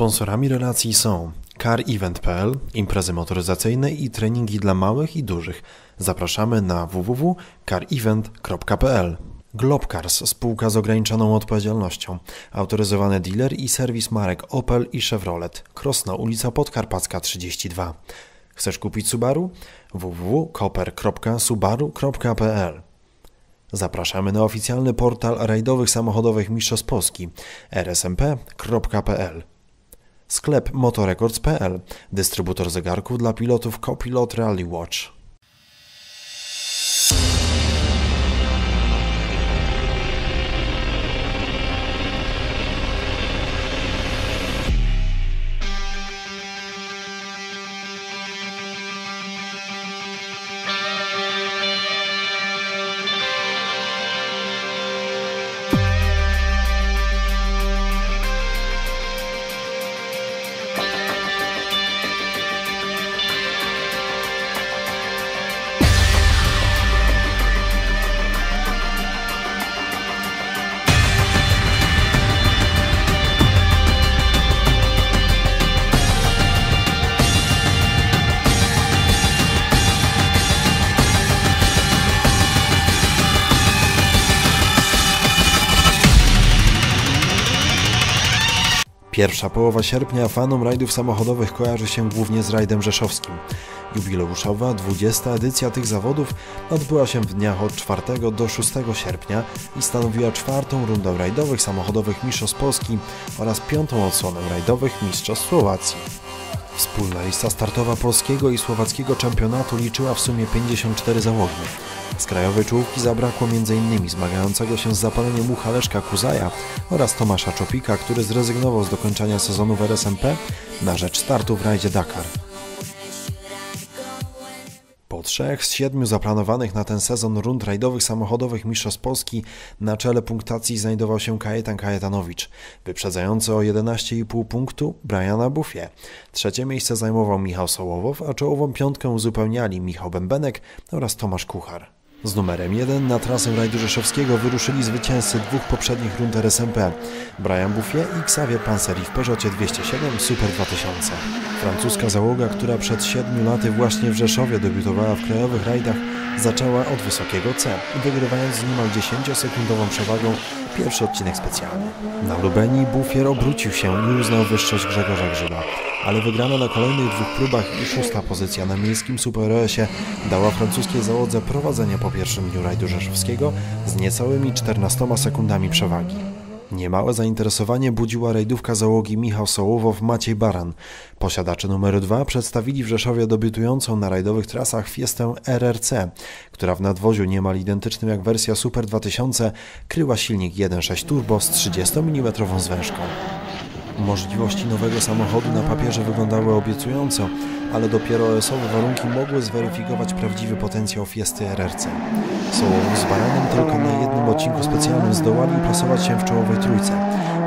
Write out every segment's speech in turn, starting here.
Sponsorami relacji są CarEvent.pl, imprezy motoryzacyjne i treningi dla małych i dużych. Zapraszamy na www.carevent.pl. Globcars, spółka z ograniczoną odpowiedzialnością, autoryzowany dealer i serwis marek Opel i Chevrolet, Krosno, ulica Podkarpacka 32. Chcesz kupić Subaru? www.koper.subaru.pl Zapraszamy na oficjalny portal rajdowych samochodowych Mistrzostw Polski rsmp.pl Sklep motorecords.pl, dystrybutor zegarków dla pilotów Copilot Rally Watch. Pierwsza połowa sierpnia fanom rajdów samochodowych kojarzy się głównie z rajdem rzeszowskim. Jubileuszowa 20. edycja tych zawodów odbyła się w dniach od 4 do 6 sierpnia i stanowiła czwartą rundę rajdowych samochodowych Mistrzostw Polski oraz piątą odsłonę rajdowych Mistrzostw Słowacji. Wspólna lista startowa polskiego i słowackiego czempionatu liczyła w sumie 54 załogi. Z krajowej czołówki zabrakło m.in. zmagającego się z zapaleniem ucha Leszka Kuzaja oraz Tomasza Czopika, który zrezygnował z dokończenia sezonu w RSMP na rzecz startu w rajdzie Dakar. Po trzech z siedmiu zaplanowanych na ten sezon rund rajdowych samochodowych Mistrzostw Polski na czele punktacji znajdował się Kajetan Kajetanowicz, wyprzedzający o 11,5 punktu Briana Buffie. Trzecie miejsce zajmował Michał Sołowow, a czołową piątkę uzupełniali Michał Bębenek oraz Tomasz Kuchar. Z numerem 1 na trasę rajdu rzeszowskiego wyruszyli zwycięzcy dwóch poprzednich rund RSMP Brian Buffet i Xavier Panseri w Peugeotie 207 Super 2000. Francuska załoga, która przed 7 laty właśnie w Rzeszowie debiutowała w krajowych rajdach, zaczęła od wysokiego C, wygrywając z niemal 10-sekundową przewagą pierwszy odcinek specjalny. Na Lubeni Bufier obrócił się i uznał wyższość Grzegorza Grzyba, ale wygrana na kolejnych dwóch próbach i szósta pozycja na miejskim Super dała francuskiej załodze prowadzenie po pierwszym dniu rajdu rzeszowskiego z niecałymi 14 sekundami przewagi. Niemałe zainteresowanie budziła rajdówka załogi Michał Sołowow, Maciej Baran. Posiadacze numeru 2 przedstawili w Rzeszowie debiutującą na rajdowych trasach Fiestę RRC, która w nadwoziu niemal identycznym jak wersja Super 2000 kryła silnik 1.6 turbo z 30 mm zwężką. Możliwości nowego samochodu na papierze wyglądały obiecująco, ale dopiero OS-owe warunki mogły zweryfikować prawdziwy potencjał Fiesty RRC. Sołowu z Baranem tylko na jednym odcinku specjalnym zdołali uplasować się w czołowej trójce,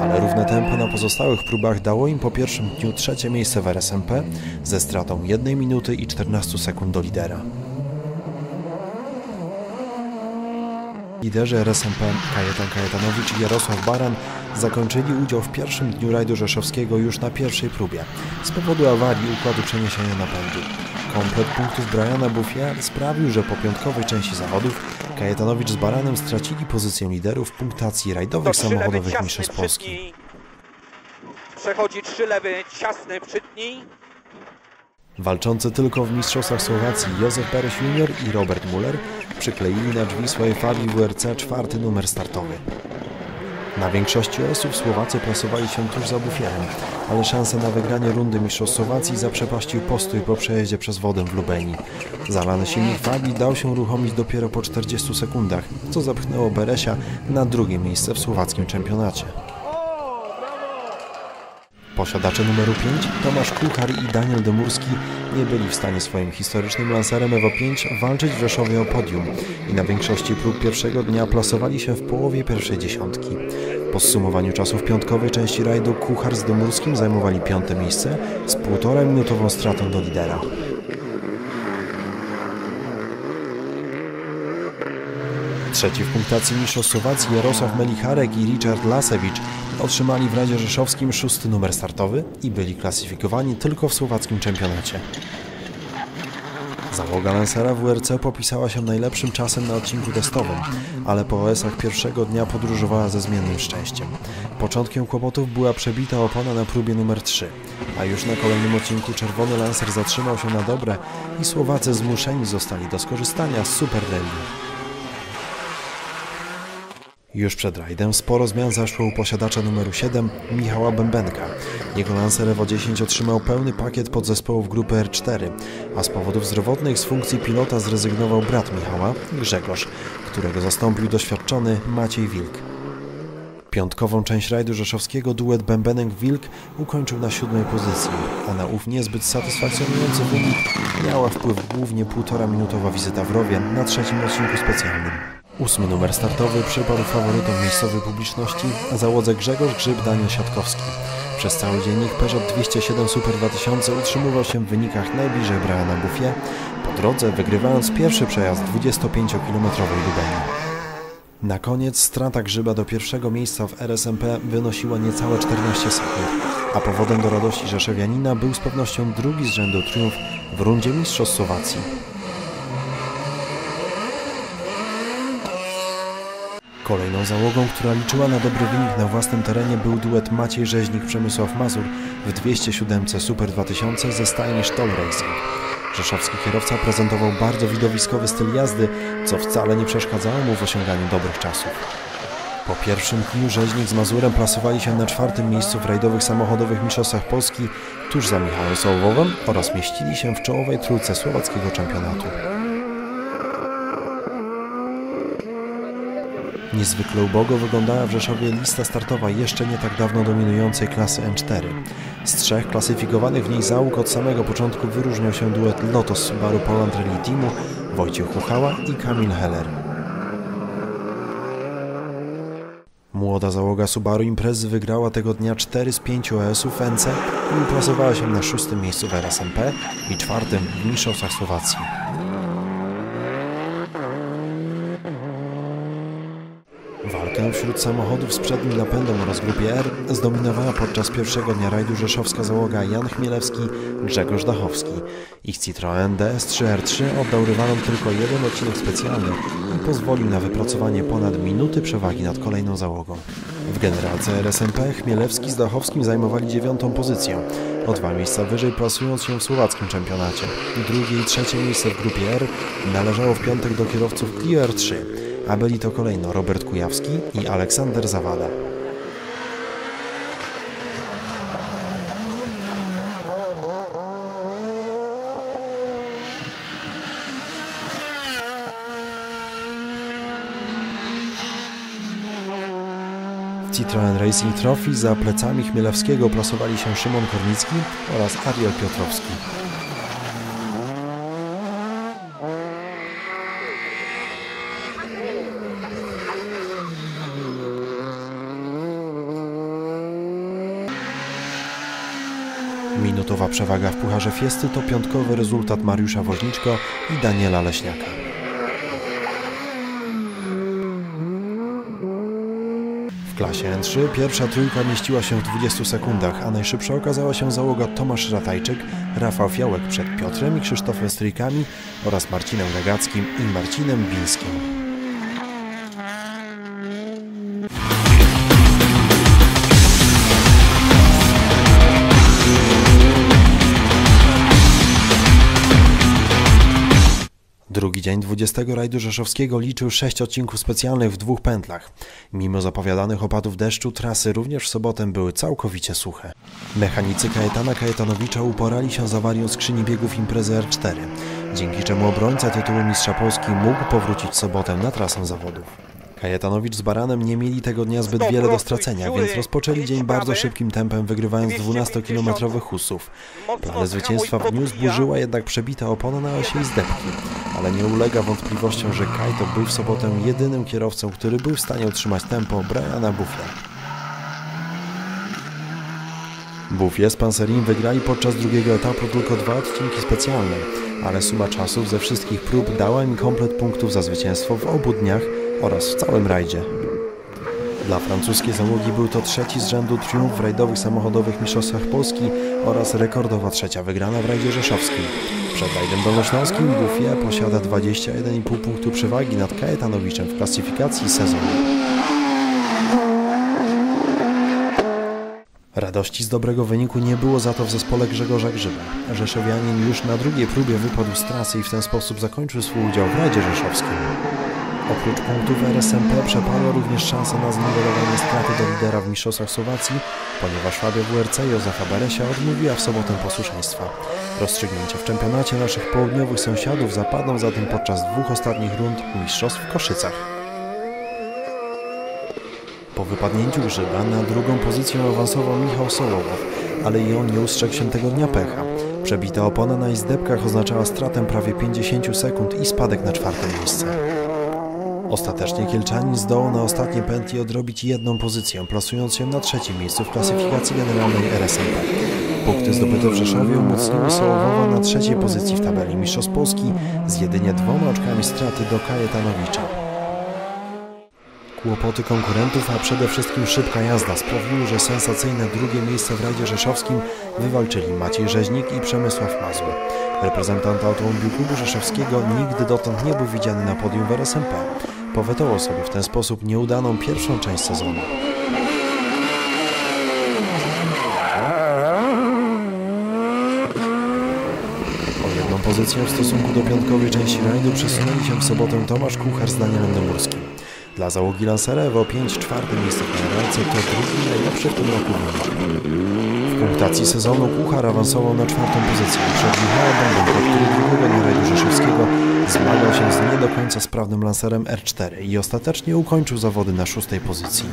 ale równe tempo na pozostałych próbach dało im po pierwszym dniu trzecie miejsce w RSMP ze stratą 1 minuty i 14 sekund do lidera. Liderzy RSMP Kajetan Kajetanowicz i Jarosław Baran zakończyli udział w pierwszym dniu rajdu rzeszowskiego już na pierwszej próbie z powodu awarii układu przeniesienia napędu. Komplet punktów Briana Buffier sprawił, że po piątkowej części zawodów Kajetanowicz z Baranem stracili pozycję liderów punktacji rajdowych samochodowych Mistrzostw Polski. Przechodzi trzy lewy, ciasny przytnij. Walczący tylko w Mistrzostwach Słowacji Józef Bereś Junior i Robert Muller przykleili na drzwi swojej fali WRC czwarty numer startowy. Na większości osób Słowacy plasowali się tuż za bufierem, ale szansę na wygranie rundy Mistrzostw Słowacji zaprzepaścił postój po przejeździe przez wodę w Lubeni. Zalany silnik fali dał się uruchomić dopiero po 40 sekundach, co zapchnęło Beresia na drugie miejsce w słowackim czempionacie. Posiadacze numeru 5, Tomasz Kuchar i Daniel Demurski, nie byli w stanie swoim historycznym lancerem Evo 5 walczyć w Rzeszowie o podium i na większości prób pierwszego dnia plasowali się w połowie pierwszej dziesiątki. Po zsumowaniu czasów piątkowej części rajdu Kuchar z Demurskim zajmowali piąte miejsce z półtora minutową stratą do lidera. Trzeci w punktacji mistrzostw Słowacji Jarosław Melicharek i Richard Lasewicz otrzymali w Radzie Rzeszowskim szósty numer startowy i byli klasyfikowani tylko w słowackim czempionacie. Załoga Lancera WRC popisała się najlepszym czasem na odcinku testowym, ale po OS-ach pierwszego dnia podróżowała ze zmiennym szczęściem. Początkiem kłopotów była przebita opona na próbie numer 3, a już na kolejnym odcinku czerwony Lancer zatrzymał się na dobre i Słowacy zmuszeni zostali do skorzystania z Super Rally. Już przed rajdem sporo zmian zaszło u posiadacza numeru 7, Michała Bębenka. Jego Lancer Evo 10 otrzymał pełny pakiet podzespołów grupy R4, a z powodów zdrowotnych z funkcji pilota zrezygnował brat Michała, Grzegorz, którego zastąpił doświadczony Maciej Wilk. Piątkową część rajdu rzeszowskiego duet Bębenek-Wilk ukończył na siódmej pozycji, a na ów niezbyt satysfakcjonujący wynik miała wpływ głównie półtora minutowa wizyta w Rowie na trzecim odcinku specjalnym. Ósmy numer startowy przypadł faworytom miejscowej publiczności, a załodze Grzegorz Grzyb Daniel Siatkowski. Przez cały dziennik Peugeot 207 Super 2000 utrzymywał się w wynikach najbliżej Briana Buffie, po drodze wygrywając pierwszy przejazd 25-kilometrowej Lubeni. Na koniec strata Grzyba do pierwszego miejsca w RSMP wynosiła niecałe 14 sekund, a powodem do radości Rzeszowianina był z pewnością drugi z rzędu triumf w rundzie Mistrzostw Słowacji. Kolejną załogą, która liczyła na dobry wynik na własnym terenie był duet Maciej Rzeźnik-Przemysław Mazur w 207 Super 2000 ze stajni Stoll Racing. Rzeszowski kierowca prezentował bardzo widowiskowy styl jazdy, co wcale nie przeszkadzało mu w osiąganiu dobrych czasów. Po pierwszym dniu Rzeźnik z Mazurem plasowali się na czwartym miejscu w rajdowych samochodowych mistrzostwach Polski tuż za Michałem Sołowowem oraz mieścili się w czołowej trójce słowackiego czempionatu. Niezwykle ubogo wyglądała w Rzeszowie lista startowa jeszcze nie tak dawno dominującej klasy N4. Z trzech klasyfikowanych w niej załóg od samego początku wyróżniał się duet Lotos Subaru Poland Rally Teamu, Wojciech Huchała i Kamil Heller. Młoda załoga Subaru Imprezy wygrała tego dnia 4 z 5 OS-ów NC i uplasowała się na szóstym miejscu w RSMP i czwartym w Mistrzostwach Słowacji. Walkę wśród samochodów z przednim napędem oraz grupie R zdominowała podczas pierwszego dnia rajdu rzeszowska załoga Jan Chmielewski, Grzegorz Dachowski. Ich Citroën DS3R3 oddał rywalom tylko jeden odcinek specjalny i pozwolił na wypracowanie ponad minuty przewagi nad kolejną załogą. W generalce RSMP Chmielewski z Dachowskim zajmowali dziewiątą pozycję, o dwa miejsca wyżej plasując się w słowackim czempionacie. Drugie i trzecie miejsce w grupie R należało w piątek do kierowców Clio R3 a byli to kolejno Robert Kujawski i Aleksander Zawada. Citroen Racing Trophy za plecami Chmielewskiego plasowali się Szymon Kornicki oraz Ariel Piotrowski. Minutowa przewaga w Pucharze Fiesty to piątkowy rezultat Mariusza Woźniczko i Daniela Leśniaka. W klasie N3 pierwsza trójka mieściła się w 20 sekundach, a najszybsza okazała się załoga Tomasz Ratajczyk, Rafał Fiałek przed Piotrem i Krzysztofem Strykami oraz Marcinem Gagackim i Marcinem Bińskim. Drugi dzień 20 rajdu rzeszowskiego liczył sześć odcinków specjalnych w dwóch pętlach. Mimo zapowiadanych opadów deszczu, trasy również w sobotę były całkowicie suche. Mechanicy Kajetana Kajetanowicza uporali się z awarią skrzyni biegów imprezy R4, dzięki czemu obrońca tytułu Mistrza Polski mógł powrócić w sobotę na trasę zawodów. Kajetanowicz z Baranem nie mieli tego dnia zbyt wiele do stracenia, więc rozpoczęli dzień bardzo szybkim tempem, wygrywając 12-kilometrowych husów. Plany zwycięstwa w dniu zburzyła jednak przebita opona na osi i zdepki, ale nie ulega wątpliwościom, że Kajto był w sobotę jedynym kierowcą, który był w stanie utrzymać tempo Briana Buffia. Buffie z Panserin wygrali podczas drugiego etapu tylko dwa odcinki specjalne, ale suma czasów ze wszystkich prób dała im komplet punktów za zwycięstwo w obu dniach oraz w całym rajdzie. Dla francuskiej załogi był to trzeci z rzędu triumf w rajdowych samochodowych mistrzostwach Polski oraz rekordowa trzecia wygrana w rajdzie rzeszowskim. Przed rajdem dolnośląskim Buffie posiada 21,5 punktu przewagi nad Kajetanowiczem w klasyfikacji sezonu. Radości z dobrego wyniku nie było za to w zespole Grzegorza Grzyba. Rzeszowianin już na drugiej próbie wypadł z trasy i w ten sposób zakończył swój udział w Rajdzie Rzeszowskim. Oprócz punktów RSMP przepadła również szansa na zniwelowanie straty do lidera w Mistrzostwach Słowacji, ponieważ Fabio WRC Józefa Beresia odmówiła w sobotę posłuszeństwa. Rozstrzygnięcia w czempionacie naszych południowych sąsiadów zapadną zatem podczas dwóch ostatnich rund Mistrzostw w Koszycach. Po wypadnięciu Grzyba na drugą pozycję awansował Michał Solowow, ale i on nie ustrzegł się tego dnia pecha. Przebita opona na izdebkach oznaczała stratę prawie 50 sekund i spadek na czwarte miejsce. Ostatecznie Kielczanin zdołał na ostatniej pętli odrobić jedną pozycję, plasując się na trzecim miejscu w klasyfikacji generalnej RSMP. Punkty zdobyte w Rzeszowie umocniły Sołowowa na trzeciej pozycji w tabeli Mistrzostw Polski z jedynie dwoma oczkami straty do Kajetanowicza. Kłopoty konkurentów, a przede wszystkim szybka jazda sprawiły, że sensacyjne drugie miejsce w rajdzie rzeszowskim wywalczyli Maciej Rzeźnik i Przemysław Mazur. Reprezentant Automobilu Klubu Rzeszowskiego nigdy dotąd nie był widziany na podium w RSMP. Powetował sobie w ten sposób nieudaną pierwszą część sezonu. O jedną pozycję w stosunku do piątkowej części rajdu przesunęli się w sobotę Tomasz Kuchar z Danielem Dęburskim. Dla załogi Lancerewo 5 czwarte miejsce w generalce to drugi najlepszy w tym roku wynik. W punktacji sezonu Kuchar awansował na czwartą pozycję przed Michałem Bębenko, który drugiego dnia rajdu rzeszowskiego zmagał się z nie do końca sprawnym Lancerem R4 i ostatecznie ukończył zawody na szóstej pozycji.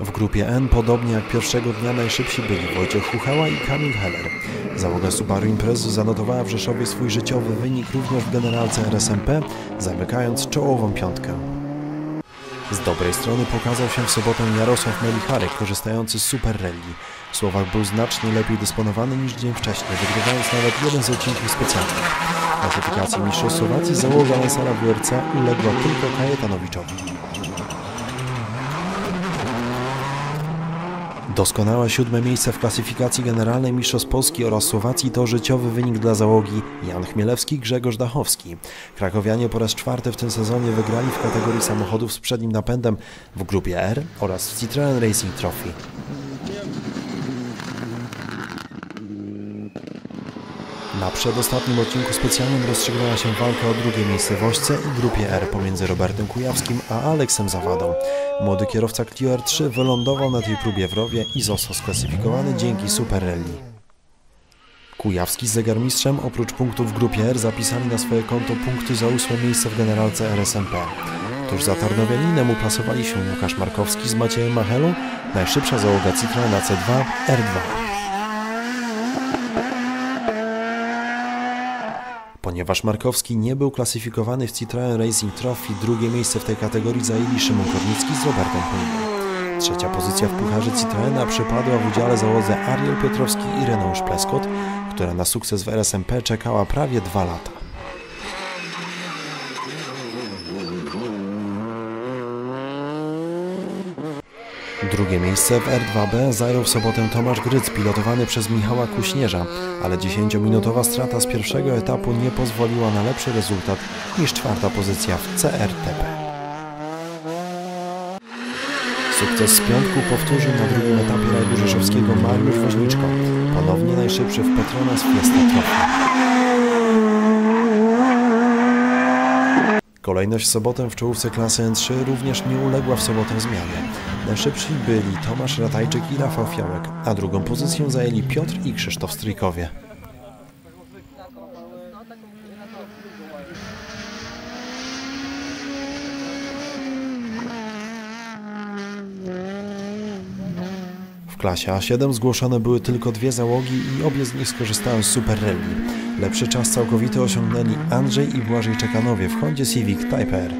W grupie N, podobnie jak pierwszego dnia, najszybsi byli Wojciech Huchała i Kamil Heller. Załoga Subaru Imprezy zanotowała w Rzeszowie swój życiowy wynik również w generalce RSMP, zamykając czołową piątkę. Z dobrej strony pokazał się w sobotę Jarosław Melicharek, korzystający z Super Rally. Słowak był znacznie lepiej dysponowany niż dzień wcześniej, wygrywając nawet jeden z odcinków specjalnych. W klasyfikacji Mistrzostw Słowacji załoga Lansara WRC uległa tylko Kajetanowiczowi. Doskonałe siódme miejsce w klasyfikacji generalnej Mistrzostw Polski oraz Słowacji to życiowy wynik dla załogi Jan Chmielewski, Grzegorz Dachowski. Krakowianie po raz czwarty w tym sezonie wygrali w kategorii samochodów z przednim napędem w grupie R oraz w Citroen Racing Trophy. Na przedostatnim odcinku specjalnym rozstrzygnęła się walka o drugie miejsce w Ośce i grupie R pomiędzy Robertem Kujawskim a Aleksem Zawadą. Młody kierowca Clio R3 wylądował na tej próbie w rowie i został sklasyfikowany dzięki Super Rally. Kujawski z zegarmistrzem oprócz punktów w grupie R zapisali na swoje konto punkty za ósme miejsce w generalce RSMP. Tuż za Tarnowianinem uplasowali się Łukasz Markowski z Maciejem Machelą, najszybsza załoga Citroena C2 R2. Ponieważ Markowski nie był klasyfikowany w Citroen Racing Trophy, drugie miejsce w tej kategorii zajęli Szymon Kornicki z Robertem Poniną. Trzecia pozycja w Pucharze Citroena przypadła w udziale załodze Ariel Piotrowski i Reneusz Pleskot, która na sukces w RSMP czekała prawie dwa lata. Drugie miejsce w R2B zajął w sobotę Tomasz Gryc, pilotowany przez Michała Kuśnierza, ale 10-minutowa strata z pierwszego etapu nie pozwoliła na lepszy rezultat niż czwarta pozycja w CRTP. Sukces z piątku powtórzył na drugim etapie rajdu rzeszowskiego Mariusz Woźniczko, ponownie najszybszy w Petronas Fiesta Trophy. Kolejność w sobotę w czołówce klasy N3 również nie uległa w sobotę zmianie. Najszybsi byli Tomasz Ratajczyk i Rafał Fiałek, a drugą pozycję zajęli Piotr i Krzysztof Stryjkowie. Klasie A7 zgłoszone były tylko dwie załogi i obie z nich skorzystały z Super Rally. Lepszy czas całkowity osiągnęli Andrzej i Błażej Czekanowie w Hondzie Civic Type R.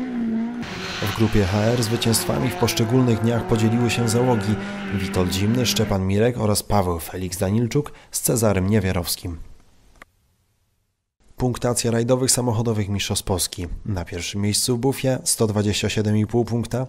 W grupie HR zwycięstwami w poszczególnych dniach podzieliły się załogi Witold Zimny, Szczepan Mirek oraz Paweł Felix Danilczuk z Cezarym Niewiarowskim. Punktacja rajdowych samochodowych Mistrzostw Polski. Na pierwszym miejscu Bufie 127,5 punkta,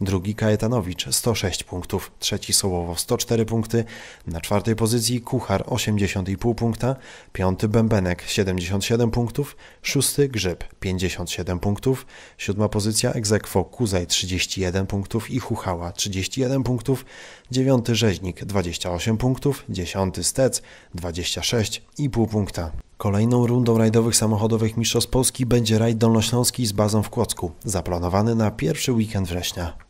drugi Kajetanowicz 106 punktów, trzeci Sołowo 104 punkty, na czwartej pozycji Kuchar 80,5 punkta, piąty Bębenek 77 punktów, szósty Grzyb 57 punktów, siódma pozycja Egzekwo Kuzaj 31 punktów i Chuchała 31 punktów, dziewiąty Rzeźnik 28 punktów, dziesiąty Stec 26,5 punkta. Kolejną rundą rajdowych samochodowych Mistrzostw Polski będzie rajd dolnośląski z bazą w Kłodzku, zaplanowany na pierwszy weekend września.